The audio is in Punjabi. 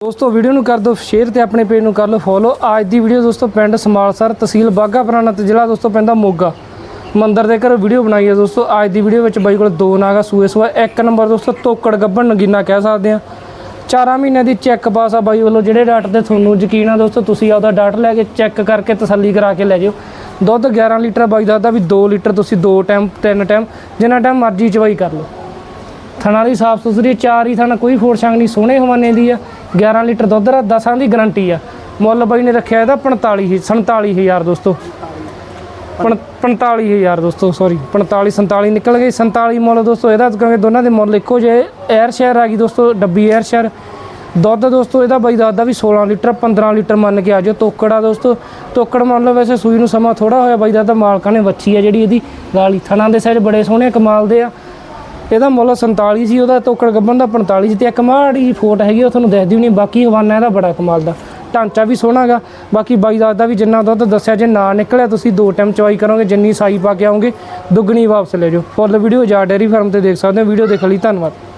ਦੋਸਤੋ ਵੀਡੀਓ ਨੂੰ ਕਰ ਦਿਓ ਸ਼ੇਅਰ ਤੇ ਆਪਣੇ ਪੇਜ ਨੂੰ ਕਰ ਲਓ ਫੋਲੋ ਅੱਜ ਦੀ ਵੀਡੀਓ ਦੋਸਤੋ, ਪਿੰਡ ਸਮਾਲਸਰ ਤਹਿਸੀਲ ਬਾਗਾ ਪੁਰਾਣਾ ਤੇ ਜ਼ਿਲ੍ਹਾ ਦੋਸਤੋ ਪੈਂਦਾ ਮੋਗਾ। ਮੰਦਰ ਦੇ ਘਰ ਵੀਡੀਓ ਬਣਾਈ ਹੈ ਦੋਸਤੋ। ਅੱਜ ਦੀ ਵੀਡੀਓ ਵਿੱਚ ਬਾਈ ਕੋਲ ਦੋ ਨਾਗਾ, ਸੂਏ ਸੂਆ ਇੱਕ ਨੰਬਰ ਦੋਸਤੋ, ਤੋਕੜ ਗੱਬਣ ਨਗੀਨਾ ਕਹਿ ਸਕਦੇ ਆ ਚਾਰਾਂ ਮਹੀਨਿਆਂ ਦੀ ਚੈੱਕ ਪਾਸ ਆ ਬਾਈ ਵੱਲੋਂ ਜਿਹੜੇ ਡਾਟ ਤੇ ਤੁਹਾਨੂੰ ਯਕੀਨ ਆ ਦੋਸਤੋ, ਤੁਸੀਂ ਆਪਦਾ ਡਾਟ ਲੈ ਕੇ ਚੈੱਕ ਕਰਕੇ ਤਸੱਲੀ ਕਰਾ ਕੇ ਲੈ ਜਿਓ। ਦੁੱਧ 11 ਲੀਟਰ ਬਾਈ, ਦੱਸਦਾ ਵੀ 2 ਲੀਟਰ ਤੁਸੀਂ ਦੋ ਟਾਈਮ ਤਿੰਨ ਟਾਈਮ ਜਿੰਨਾ ਟਾਈਮ ਮਰਜ਼ੀ ਚਵਾਈ ਕਰ ਲਓ। ਥਣਾ ਦੀ ਸਾਫ਼ ਸੁਥਰੀ, ਚਾਰ ਹੀ ਥਣਾ, ਕੋਈ ਫੋੜ ਨਹੀਂ ਸੋਹਣੇ ਹਵਾਨੇ ਦੀ ਆ। 11 ਲੀਟਰ ਦੁੱਧ ਦਾ 10ਾਂ ਦੀ ਗਾਰੰਟੀ ਆ। ਮੁੱਲ ਬਾਈ ਨੇ ਰੱਖਿਆ ਇਹਦਾ 45 ਹੀ 47000 ਦੋਸਤੋ। ਪੰ- 45000 ਦੋਸਤੋ ਸੌਰੀ 45 47 ਨਿਕਲ ਗਈ। 47 ਮੁੱਲ ਦੋਸਤੋ, ਇਹਦਾ ਕਿਉਂਕਿ ਦੋਨਾਂ ਦੇ ਮੁੱਲ ਇੱਕੋ ਜਿਹੇ। 에ਅਰ ਸ਼ੇਅਰ ਆ ਗਈ ਦੋਸਤੋ, ਡੱਬੀ 에ਅਰ ਸ਼ੇਅਰ ਦੁੱਧ ਦੋਸਤੋ, ਇਹਦਾ ਬਾਈ ਦੱਸਦਾ ਵੀ 16 ਲੀਟਰ 15 ਲੀਟਰ ਮੰਨ ਕੇ ਆ ਜਾਓ। ਤੋਕੜਾ ਦੋਸਤੋ, ਤੋਕੜ ਮੰਨ ਲਓ ਵੈਸੇ ਸੂਈ ਨੂੰ ਸਮਾਂ ਥੋੜਾ ਹੋਇਆ, ਬਾਈ ਦੱਸਦਾ ਮਾਲਕਾਂ ਨੇ ਵੱਛੀ ਆ ਜਿਹੜੀ ਇਹਦੀ। ਗਾਲੀ ਥਣਾ ਦੇ ਸਾਈਜ਼ ਬੜੇ ਸੋਹਣੇ ਕਮਾਲ ਦੇ ਆ। ਇਹਦਾ ਮੁੱਲ 47 ਸੀ, ਉਹਦਾ ਤੋਕੜ ਗੱਬਨ ਦਾ 45 ਸੀ ਤੇ ਇੱਕ ਮਾੜੀ ਫੋਟ ਹੈਗੀ ਉਹ ਤੁਹਾਨੂੰ ਦਿਖਦੀ ਵੀ ਨਹੀਂ ਬਾਕੀ ਹਵਾਨਾ ਇਹਦਾ ਬੜਾ ਕਮਾਲ ਦਾ। ਢਾਂਚਾ ਵੀ ਸੋਹਣਾਗਾ, ਬਾਕੀ ਬਾਈ ਦੱਸਦਾ ਵੀ ਜਿੰਨਾ ਦੁੱਧ ਦੱਸਿਆ ਜੇ ਨਾ ਨਿਕਲਿਆ, ਤੁਸੀਂ ਦੋ ਟਾਈਮ ਚਵਾਈ ਕਰੋਗੇ, ਜਿੰਨੀ ਸਾਈ ਪਾ ਕੇ ਆਉਂਗੇ ਦੁੱਗਣੀ ਵਾਪਸ ਲੈ ਜਾਓ। ਫੁੱਲ ਵੀਡੀਓ ਜਾ ਡੇਰੀ ਫਾਰਮ ਤੇ ਦੇਖ ਸਕਦੇ ਹੋ ਵੀਡੀਓ ਦੇਖ ਲਈ ਧੰਨਵਾਦ।